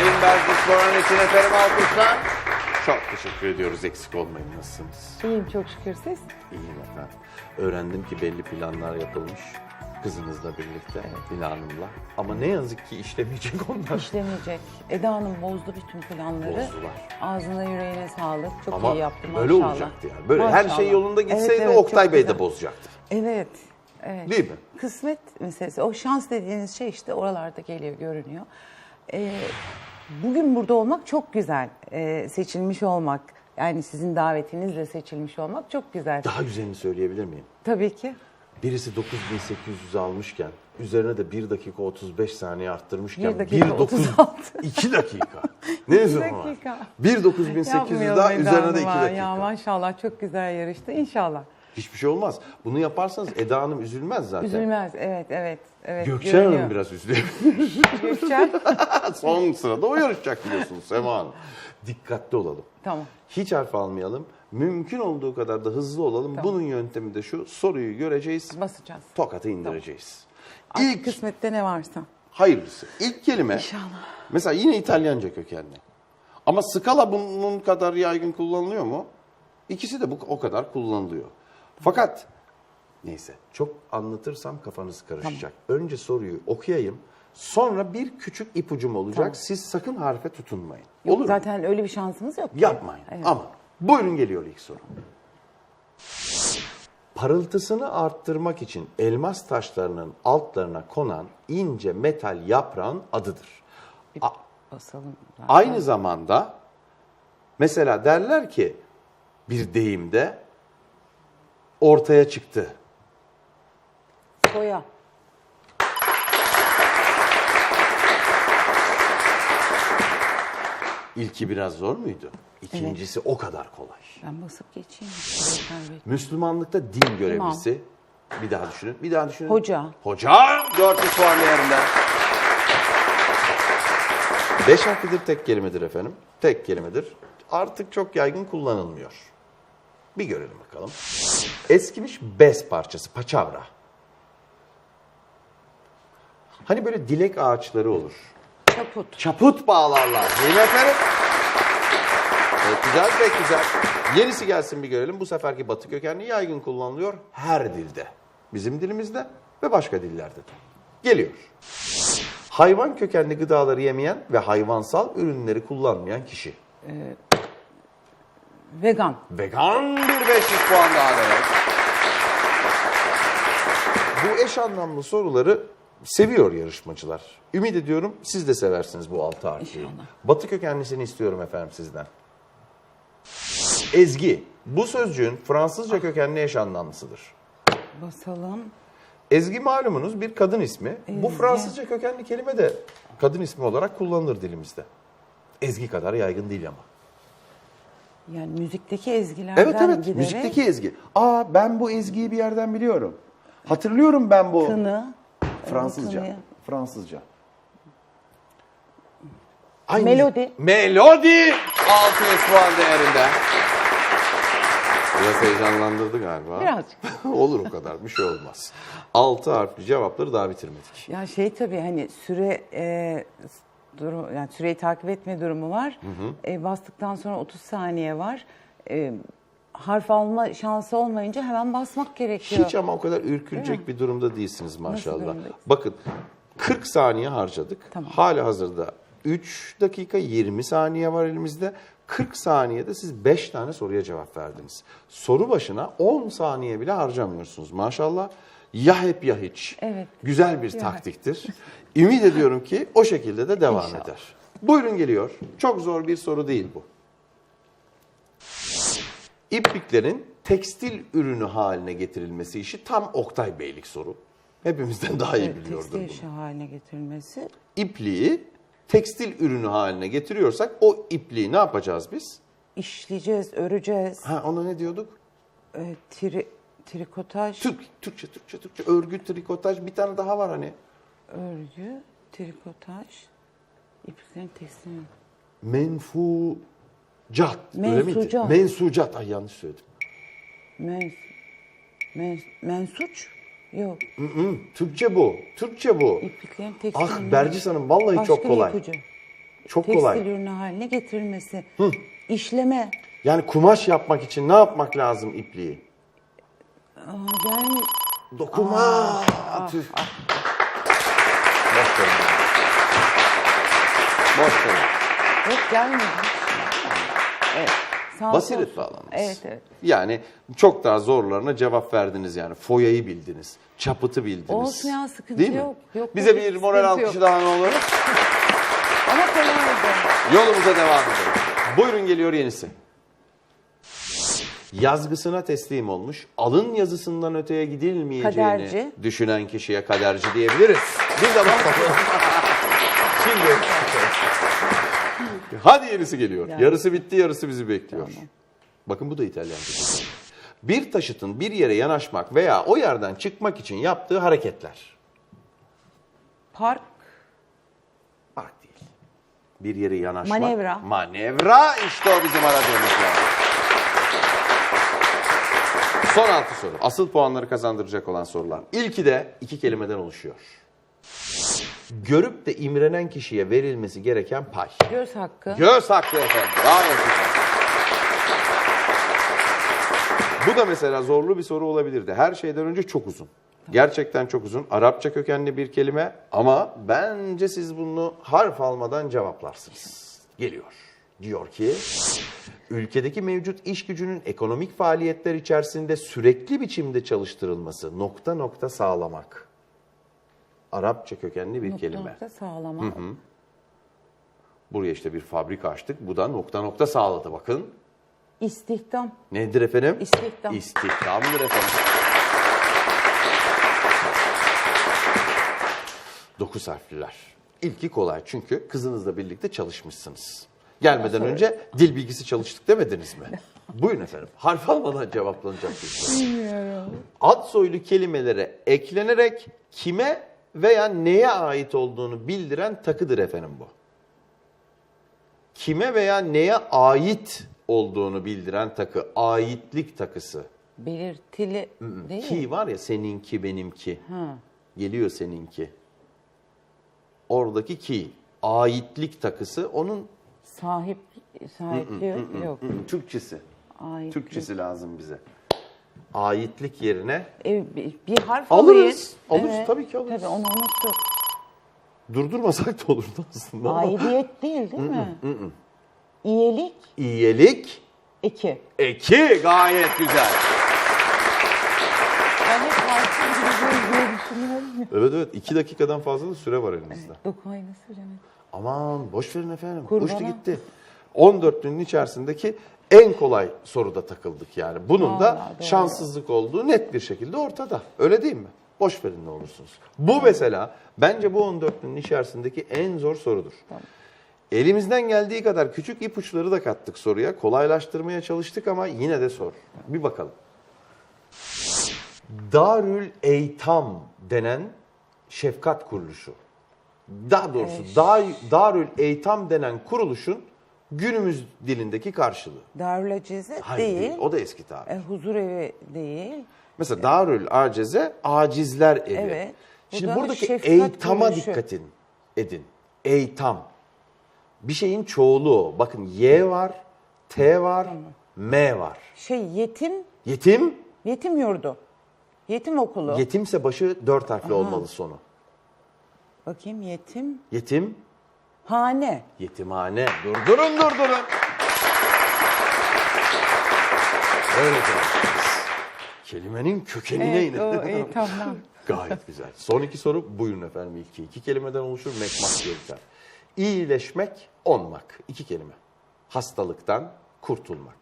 Sayın Berkut Boran için efendim alkışlar. Çok teşekkür ediyoruz. Eksik olmayın. Nasılsınız? İyiyim çok şükür siz. İyiyim efendim. Öğrendim ki belli planlar yapılmış. Kızınızla birlikte, Dila Hanım'la. Ama ne yazık ki işlemeyecek onlar. İşlemeyecek. Eda Hanım bozdu bütün planları. Bozdular. Ağzına yüreğine sağlık. Çok Ama iyi yaptı maşallah. böyle olacaktı yani. Böyle her Maşallah. şey yolunda Evet, gitseydi evet, Oktay çok Bey de bozacaktı. Evet. Evet. Değil mi? Kısmet meselesi. O şans dediğiniz şey işte oralarda geliyor, görünüyor. Ee, bugün burada olmak çok güzel. Ee, seçilmiş olmak, yani sizin davetinizle seçilmiş olmak çok güzel. Daha güzelini söyleyebilir miyim? Tabii ki. Birisi 9800 almışken üzerine de 1 dakika 35 saniye arttırmışken Bir dakika 1 9 36. 2 dakika. Ne zaman var? dakika. 1 9800 Yapmayalım daha üzerine de 2 Hanım'a. dakika. Ya maşallah çok güzel yarıştı. İnşallah. Hiçbir şey olmaz. Bunu yaparsanız Eda Hanım üzülmez zaten. Üzülmez. Evet, evet. evet Gökçen görünüyor. Hanım biraz üzülüyor. Gökçen. Son sırada o yarışacak biliyorsunuz Sema Hanım. Dikkatli olalım. tamam. Hiç harf almayalım. Mümkün olduğu kadar da hızlı olalım. Tamam. Bunun yöntemi de şu. Soruyu göreceğiz. Basacağız. Tokatı indireceğiz. Artık İlk kısmette ne varsa. hayırlısı. İlk kelime İnşallah. mesela yine İtalyanca kökenli. Ama skala bunun kadar yaygın kullanılıyor mu? İkisi de bu o kadar kullanılıyor. Fakat neyse çok anlatırsam kafanız karışacak. Önce soruyu okuyayım. Sonra bir küçük ipucum olacak. Tamam. Siz sakın harfe tutunmayın. Yok, Olur mu? zaten öyle bir şansımız yok. Yapmayın. Evet. Ama buyurun geliyor ilk soru. Parıltısını arttırmak için elmas taşlarının altlarına konan ince metal yaprağın adıdır. Basalım. zaten. aynı zamanda mesela derler ki bir deyimde ortaya çıktı. Soya. İlki biraz zor muydu? İkincisi o kadar kolay. Ben basıp geçeyim. Müslümanlıkta din görevlisi. Bir daha düşünün. Bir daha düşünün. Hoca. Hoca 400 puan değerinde. Beş harflidir tek kelimedir efendim. Tek kelimedir. Artık çok yaygın kullanılmıyor. Bir görelim bakalım. Eskimiş bez parçası, paçavra. Hani böyle dilek ağaçları olur. Çaput. Çaput bağlarlar. Değil mi efendim? Pek güzel, pek güzel. Yenisi gelsin bir görelim. Bu seferki batı kökenli yaygın kullanılıyor her dilde. Bizim dilimizde ve başka dillerde de. Geliyor. Hayvan kökenli gıdaları yemeyen ve hayvansal ürünleri kullanmayan kişi. Vegan. Vegan bir 500 puan daha demek. Bu eş anlamlı soruları seviyor yarışmacılar. Ümit ediyorum siz de seversiniz bu altı harfliyi. İnşallah. Batı kökenlisini istiyorum efendim sizden. Ezgi. Bu sözcüğün Fransızca kökenli eş anlamlısıdır. Basalım. Ezgi malumunuz bir kadın ismi. Bu Fransızca kökenli kelime de kadın ismi olarak kullanılır dilimizde. Ezgi kadar yaygın değil ama. Yani müzikteki ezgilerden Evet evet giderek müzikteki ezgi. Aa ben bu ezgiyi bir yerden biliyorum. Hatırlıyorum ben bu. tını, Fransızca. tını- Fransızca. Melodi. Melodi 600 puan değerinde. Biraz heyecanlandırdı galiba. Birazcık. Olur o kadar bir şey olmaz. 6 harfli cevapları daha bitirmedik. Ya şey tabii hani süre e, durum yani süreyi takip etme durumu var. E, bastıktan sonra 30 saniye var. E, harf alma şansı olmayınca hemen basmak gerekiyor. Hiç ama o kadar ürkülecek bir durumda değilsiniz maşallah. Bakın 40 saniye harcadık. Tamam. Hala hazırda 3 dakika 20 saniye var elimizde. 40 saniyede siz 5 tane soruya cevap verdiniz. Soru başına 10 saniye bile harcamıyorsunuz maşallah. Ya hep ya hiç. Evet. Güzel bir taktiktir. Ümit ediyorum ki o şekilde de devam İnşallah. eder. Buyurun geliyor. Çok zor bir soru değil bu. İpliklerin tekstil ürünü haline getirilmesi işi tam Oktay Beylik soru. Hepimizden daha iyi Evet, biliyordur tekstil bunu. işi haline getirilmesi. İpliği tekstil ürünü haline getiriyorsak o ipliği ne yapacağız biz? işleyeceğiz, öreceğiz. Ha ona ne diyorduk? E, tri, trikotaj, Türk, Türkçe, Türkçe, Türkçe. Örgü, trikotaj bir tane daha var hani. örgü, trikotaj, ipliklerin tekstil. Menfucat. Mensucat. Mensucat. Ay yanlış söyledim. Mens, mens, mensuç? Yok. Hı hı, Türkçe bu. Türkçe bu. İpliklerin tekstil. Ah Bercis Hanım vallahi Başka çok kolay. ipucu. Çok tekstil kolay. ürünü haline getirilmesi, işleme. Yani kumaş yapmak için ne yapmak lazım ipliği? Aa, Yani Dokuma. Tüh. Boş verin. Boş verin. yok gelmedi. Evet. Sağ Basiret olsun. bağlandınız. Evet evet. Yani çok daha zorlarına cevap verdiniz yani. Foyayı bildiniz. Çapıtı bildiniz. Olsun ya, sıkıntı Değil mi? yok. Yok, Bize bir moral alkışı yok. daha ne olur? Ama kolaydı. Yolumuza devam edelim. Buyurun geliyor yenisi. Yazgısına teslim olmuş, alın yazısından öteye gidilmeyeceğini Kaderci. düşünen kişiye kaderci diyebiliriz. Bir de bakalım. Şimdi. Hadi yenisi geliyor. Yani. Yarısı bitti, yarısı bizi bekliyor. Bakın bu da İtalyanca. Bir taşıtın bir yere yanaşmak veya o yerden çıkmak için yaptığı hareketler. Park Park değil. Bir yere yanaşmak. Manevra. Manevra işte o bizim aradığımız yani. Son altı soru. Asıl puanları kazandıracak olan sorular. İlki de iki kelimeden oluşuyor. Görüp de imrenen kişiye verilmesi gereken pay. göz hakkı. Göz hakkı efendim. Güzel. Bu da mesela zorlu bir soru olabilirdi. Her şeyden önce çok uzun. Gerçekten çok uzun. Arapça kökenli bir kelime ama bence siz bunu harf almadan cevaplarsınız. Geliyor. Diyor ki, ülkedeki mevcut iş gücünün ekonomik faaliyetler içerisinde sürekli biçimde çalıştırılması nokta nokta sağlamak. Arapça kökenli bir nokta kelime. nokta sağlama. Buraya işte bir fabrika açtık. Bu da nokta nokta sağladı bakın. İstihdam. Nedir efendim? İstihdam. İstihdamdır efendim. Dokuz harfliler. İlki kolay çünkü kızınızla birlikte çalışmışsınız. Gelmeden önce dil bilgisi çalıştık demediniz mi? Buyurun efendim. Harf almadan cevaplanacak bir soru. Ad soylu kelimelere eklenerek kime veya neye ait olduğunu bildiren takıdır efendim bu. Kime veya neye ait olduğunu bildiren takı, aitlik takısı. Belirtili değil mi? Ki var ya seninki benimki. Ha. Geliyor seninki. Oradaki ki aitlik takısı onun Sahip sahipliği yok. Türkçesi. Ait. Türkçesi lazım bize. Aitlik yerine E, bir, harf Alırız. alayım. Alırız, tabii ki alırız. Tabii onu unuttuk. durdurmasak da olurdu aslında. Aidiyet değil değil mi? İyilik İyilik iki. eki gayet güzel. Düşünüyorum. Evet evet iki dakikadan fazla da süre var elimizde. Dokayı nasıl bilemedim. Aman boş verin efendim. Kurbana. Uçtu gitti. 14'lünün içerisindeki en kolay soruda takıldık yani. Bunun da Vallahi doğru. şanssızlık olduğu net bir şekilde ortada. Öyle değil mi? Boş verin ne olursunuz. Bu mesela bence bu 14'lünün içerisindeki en zor sorudur. Elimizden geldiği kadar küçük ipuçları da kattık soruya. Kolaylaştırmaya çalıştık ama yine de sor. Bir bakalım. Darül Eytam denen şefkat kuruluşu. Daha doğrusu Dar, Darül Eytam denen kuruluşun günümüz dilindeki karşılığı. Darül Acize Hayır değil. değil. O da eski tabir. E, huzur evi değil. Mesela Darül Aceze acizler evi. Evet. Bu Şimdi da buradaki eytama kuruluşu. dikkat edin. edin. Eytam. Bir şeyin çoğulu. Bakın Y var, T var, M var. Şey yetim, Yetim, yetim yurdu. Yetim okulu. yetimse başı dört harfli olmalı sonu. Bakayım yetim. Yetim, Hane. yetimhane. Durdurun durdurun. Öyle cevaplarız. Kelimenin kökenine Evet, inin. o eytamdan. Gayet güzel. Son iki soru buyurun efendim ilki. İki kelimeden oluşur mekmak diye biter. İyileşmek, onmak. İki kelime. Hastalıktan kurtulmak.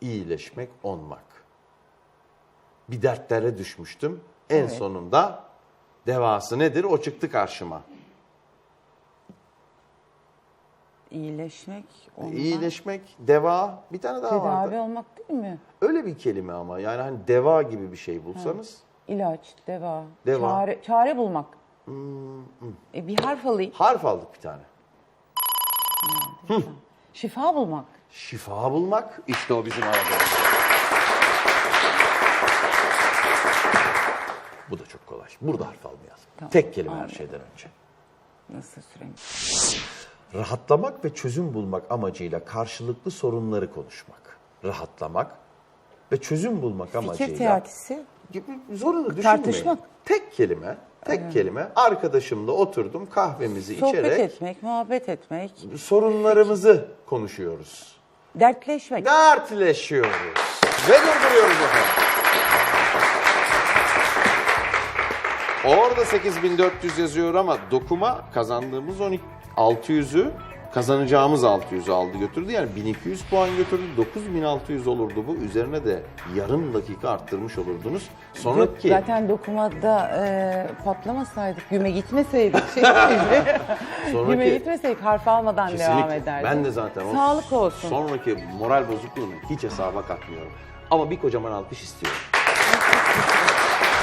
İyileşmek, onmak. Bir dertlere düşmüştüm. En Evet. sonunda devası nedir? O çıktı karşıma. İyileşmek. Olmak. İyileşmek, deva. Bir tane daha Tedavi vardı. olmak değil mi? Öyle bir kelime ama. Yani hani deva gibi bir şey bulsanız. İlaç, deva. Deva. Çare, çare bulmak. E, bir harf alayım. Harf aldık bir tane. Şifa bulmak. Şifa bulmak işte o bizim aradığımız. Bu da çok kolay. Burada harf almayalım. Tamam, Tek kelime her anladım. şeyden önce. Nasıl süremiz? Rahatlamak ve çözüm bulmak amacıyla karşılıklı sorunları konuşmak. Rahatlamak ve çözüm bulmak amacıyla. Fikir teatisi. gibi zorunu düşünmeyin. Tartışmak. Tek kelime, tek kelime. Arkadaşımla oturdum kahvemizi Sohbet içerek etmek, muhabbet etmek, sorunlarımızı konuşuyoruz. dertleşmek. Dertleşiyoruz. Ve durduruyoruz efendim. Orada 8400 yazıyor ama dokuma kazandığımız 12 600'ü kazanacağımız 600'ü aldı götürdü. Yani 1200 puan götürdü. 9600 olurdu bu. Üzerine de yarım dakika arttırmış olurdunuz. Sonraki zaten dokumada e, patlamasaydık, güme gitmeseydik. Şey, Sonraki- güme gitmeseydik harf almadan devam Kesinlikle. ederdik. Ben de zaten Sağlık olsun. sonraki moral bozukluğunu hiç hesaba katmıyorum. Ama bir kocaman alkış istiyorum.